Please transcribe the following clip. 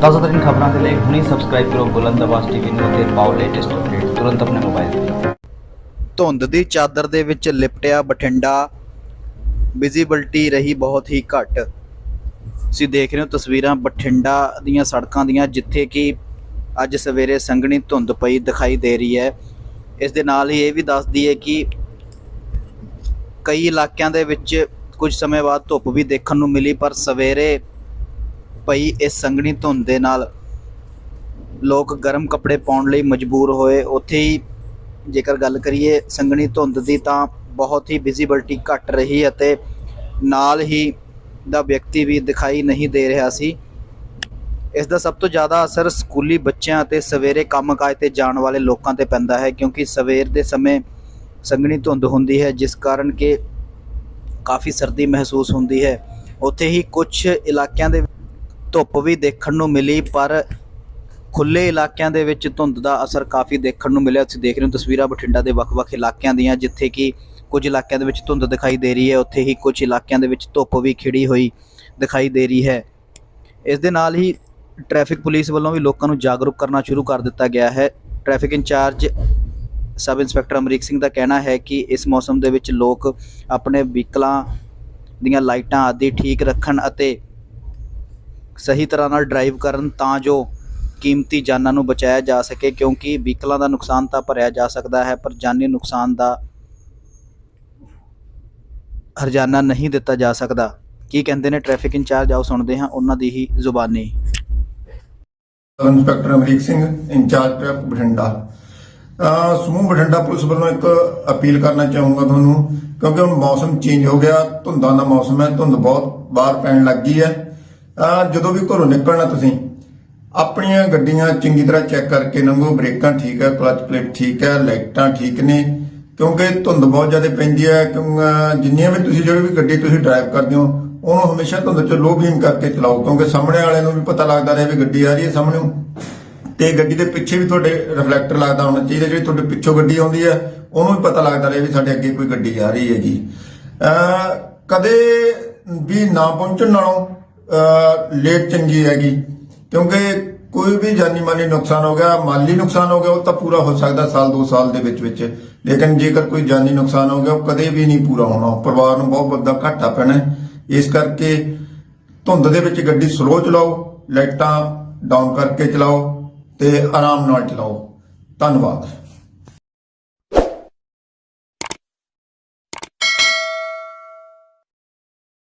ਤਾਜ਼ਾ ਖਬਰਾਂ ਦੇ ਲਈ ਹੁਣੇ ਸਬਸਕ੍ਰਾਈਬ ਕਰੋ ਬੁਲੰਦ ਆਵਾਜ਼ ਟੀਵੀ ਨੂੰ ਅਤੇ ਪਾਓ ਲੇਟੈਸਟ ਅਪਡੇਟ ਤੁਰੰਤ ਆਪਣੇ ਮੋਬਾਈਲ ਤੇ। ਧੁੰਦ ਦੀ ਚਾਦਰ ਦੇ ਵਿੱਚ ਲਿਪਟਿਆ ਬਠਿੰਡਾ। ਵਿਜ਼ਿਬਿਲਟੀ ਰਹੀ ਬਹੁਤ ਹੀ ਘੱਟ। ਤੁਸੀਂ ਦੇਖ ਰਹੇ ਹੋ ਤਸਵੀਰਾਂ ਬਠਿੰਡਾ ਦੀਆਂ ਸੜਕਾਂ ਦੀਆਂ, ਜਿੱਥੇ ਕਿ ਅੱਜ ਸਵੇਰੇ ਸੰਘਣੀ ਧੁੰਦ ਪਈ ਦਿਖਾਈ ਦੇ ਰਹੀ ਹੈ। ਇਸ ਦੇ ਨਾਲ ਹੀ ਇਹ ਵੀ ਦੱਸਦੀ ਹੈ ਕਿ ਕਈ ਇਲਾਕਿਆਂ ਦੇ ਵਿੱਚ ਕੁਝ ਸਮੇਂ ਬਾਅਦ ਧੁੱਪ ਵੀ ਦੇਖਣ ਨੂੰ ਮਿਲੀ, ਪਰ ਸਵੇਰੇ ਪਈ ਇਸ ਸੰਘਣੀ ਧੁੰਦ ਦੇ ਨਾਲ। ਲੋਕ ਗਰਮ ਕੱਪੜੇ ਪਾਉਣ ਲਈ ਮਜਬੂਰ ਹੋਏ। ਉੱਥੇ ਹੀ ਜੇਕਰ ਗੱਲ ਕਰੀਏ ਸੰਘਣੀ ਧੁੰਦ ਦੀ ਤਾਂ ਬਹੁਤ ਹੀ ਵਿਜ਼ਿਬਿਲਟੀ ਘੱਟ ਰਹੀ ਅਤੇ ਨਾਲ ਹੀ ਦਾ ਵਿਅਕਤੀ ਵੀ ਦਿਖਾਈ ਨਹੀਂ ਦੇ ਰਿਹਾ ਸੀ। ਇਸ ਦਾ ਸਭ ਤੋਂ ਜ਼ਿਆਦਾ ਅਸਰ ਸਕੂਲੀ ਬੱਚਿਆਂ ਅਤੇ ਸਵੇਰੇ ਕੰਮਕਾਜ ਤੇ ਜਾਣ ਵਾਲੇ ਲੋਕਾਂ ਤੇ ਪੈਂਦਾ ਹੈ, ਕਿਉਂਕਿ ਸਵੇਰ ਦੇ ਸਮੇਂ ਸੰਘਣੀ ਧੁੰਦ ਹੁੰਦੀ ਹੈ, ਜਿਸ ਕਾਰਨ ਕਿ ਕਾਫੀ ਸਰਦੀ ਮਹਿਸੂਸ ਹੁੰਦੀ ਹੈ। ਉੱਥੇ ਹੀ ਕੁਝ ਇਲਾਕਿਆਂ ਦੇ ਧੁੱਪ ਵੀ ਦੇਖਣ ਨੂੰ ਮਿਲੀ, ਪਰ ਖੁੱਲੇ ਇਲਾਕਿਆਂ ਦੇ ਵਿੱਚ ਧੁੰਦ ਦਾ ਅਸਰ ਕਾਫੀ ਦੇਖਣ ਨੂੰ ਮਿਲਿਆ। ਤੁਸੀਂ ਦੇਖ ਰਹੇ ਹੋ ਤਸਵੀਰਾਂ ਬਠਿੰਡਾ ਦੇ ਵੱਖ-ਵੱਖ ਇਲਾਕਿਆਂ ਦੀਆਂ, ਜਿੱਥੇ ਕਿ ਕੁਝ ਇਲਾਕਿਆਂ ਦੇ ਵਿੱਚ ਧੁੰਦ ਦਿਖਾਈ ਦੇ ਰਹੀ ਹੈ। ਉੱਥੇ ਹੀ ਕੁਝ ਇਲਾਕਿਆਂ ਦੇ ਵਿੱਚ ਧੁੱਪ ਵੀ ਖਿੜੀ ਹੋਈ ਦਿਖਾਈ ਦੇ ਰਹੀ ਹੈ। ਇਸ ਦੇ ਨਾਲ ਹੀ ਟ੍ਰੈਫਿਕ ਪੁਲਿਸ ਵੱਲੋਂ ਵੀ ਲੋਕਾਂ ਨੂੰ ਜਾਗਰੂਕ ਕਰਨਾ ਸ਼ੁਰੂ ਕਰ ਦਿੱਤਾ ਗਿਆ ਹੈ। Traffic incharge sub inspector Amrik Singh ਦਾ ਕਹਿਣਾ ਹੈ ਕਿ ਇਸ ਮੌਸਮ ਦੇ ਵਿੱਚ ਲੋਕ ਆਪਣੇ ਵਹੀਕਲਾਂ ਦੀਆਂ ਲਾਈਟਾਂ ਆਦਿ ਠੀਕ ਰੱਖਣ ਅਤੇ ਸਹੀ ਤਰ੍ਹਾਂ ਨਾਲ ਡਰਾਈਵ ਕਰਨ ਤਾਂ ਜੋ ਕੀਮਤੀ ਜਾਨਾਂ ਨੂੰ ਬਚਾਇਆ ਜਾ ਸਕੇ, ਕਿਉਂਕਿ ਵਹੀਕਲਾਂ ਦਾ ਨੁਕਸਾਨ ਤਾਂ ਭਰਿਆ ਜਾ ਸਕਦਾ ਹੈ, ਪਰ ਜਾਨੀ ਨੁਕਸਾਨ ਦਾ ਹਰਜਾਨਾ ਨਹੀਂ ਦਿੱਤਾ ਜਾ ਸਕਦਾ। ਕੀ ਕਹਿੰਦੇ ਨੇ ਟ੍ਰੈਫਿਕ ਇੰਚਾਰਜ? ਆਓ ਸੁਣਦੇ ਹਾਂ ਉਹਨਾਂ ਦੀ ਹੀ ਜ਼ੁਬਾਨੀ। Inspector Amrik Singh, incharge traffic Bathinda. ਸਮੂਹ ਬਠਿੰਡਾ ਪੁਲਿਸ ਵੱਲੋਂ ਇੱਕ ਅਪੀਲ ਕਰਨਾ ਚਾਹੂੰਗਾ ਤੁਹਾਨੂੰ, ਕਿਉਂਕਿ ਹੁਣ ਮੌਸਮ ਚੇਂਜ ਹੋ ਗਿਆ, ਧੁੰਦਾਂ ਦਾ ਮੌਸਮ ਹੈ, ਧੁੰਦ ਬਹੁਤ ਬਾਹਰ ਪੈਣ ਲੱਗ ਗਈ ਹੈ। ਜਦੋਂ ਵੀ ਘਰੋਂ ਨਿਕਲਣਾ ਤੁਸੀਂ, ਆਪਣੀਆਂ ਗੱਡੀਆਂ ਚੰਗੀ ਤਰ੍ਹਾਂ ਚੈੱਕ ਕਰਕੇ ਲੰਘੋ ਬ੍ਰੇਕਾਂ ਠੀਕ ਹੈ ਕਲਚ ਪਲੇਟ ਠੀਕ ਹੈ ਲਾਈਟਾਂ ਠੀਕ ਨੇ, ਕਿਉਂਕਿ ਧੁੰਦ ਬਹੁਤ ਜ਼ਿਆਦਾ ਪੈਂਦੀ ਹੈ ਕਿਉਂਕਿ ਜਿੰਨੀਆਂ ਵੀ ਤੁਸੀਂ ਜਿਹੜੀ ਵੀ ਗੱਡੀ ਤੁਸੀਂ ਡਰਾਈਵ ਕਰਦੇ ਹੋ, ਉਹਨੂੰ ਹਮੇਸ਼ਾ ਧੁੰਦ 'ਚ ਲੋ ਬੀਮ ਕਰਕੇ ਚਲਾਓ, ਕਿਉਂਕਿ ਸਾਹਮਣੇ ਵਾਲੇ ਨੂੰ ਵੀ ਪਤਾ ਲੱਗਦਾ ਰਹੇ ਵੀ ਗੱਡੀ ਆ ਰਹੀ ਹੈ ਸਾਹਮਣੇ। ਤੇ ਗੱਡੀ ਦੇ ਪਿੱਛੇ ਵੀ ਤੁਹਾਡੇ ਰਿਫਲੈਕਟਰ ਲੱਗਦਾ ਹੋਣਾ ਚਾਹੀਦਾ, ਜਿਹੜੀ ਤੁਹਾਡੇ ਪਿੱਛੋਂ ਗੱਡੀ ਆਉਂਦੀ ਹੈ ਉਹਨੂੰ ਵੀ ਪਤਾ ਲੱਗਦਾ ਰਹੇ ਵੀ ਸਾਡੇ ਅੱਗੇ ਕੋਈ ਗੱਡੀ ਆ ਰਹੀ ਹੈਗੀ। ਅਹ, ਕਦੇ ਵੀ ਨਾ ਪਹੁੰਚਣ ਨਾਲੋਂ ਲੇਟ ਚੰਗੀ ਹੈਗੀ। ਕਿਉਂਕਿ ਕੋਈ ਵੀ ਜਾਨੀ ਮਾਲੀ ਨੁਕਸਾਨ ਹੋ ਗਿਆ, ਮਾਲੀ ਨੁਕਸਾਨ ਹੋ ਗਿਆ, ਉਹ ਤਾਂ ਪੂਰਾ ਹੋ ਸਕਦਾ ਸਾਲ, ਦੋ ਸਾਲ ਦੇ ਵਿੱਚ ਵਿੱਚ। ਲੇਕਿਨ ਜੇਕਰ ਕੋਈ ਜਾਨੀ ਨੁਕਸਾਨ ਹੋ ਗਿਆ, ਉਹ ਕਦੇ ਵੀ ਨਹੀਂ ਪੂਰਾ ਹੋਣਾ। ਪਰਿਵਾਰ ਨੂੰ ਬਹੁਤ ਵੱਡਾ ਘਾਟਾ ਪੈਣਾ ਇਸ ਕਰਕੇ ਧੁੰਦ ਦੇ ਵਿੱਚ ਗੱਡੀ ਸਲੋ ਚਲਾਓ, ਲਾਈਟਾਂ ਡਾਊਨ ਕਰਕੇ ਚਲਾਓ ਤੇ ਆਰਾਮ ਨਾਲ ਚਲਾਓ। ਧੰਨਵਾਦ।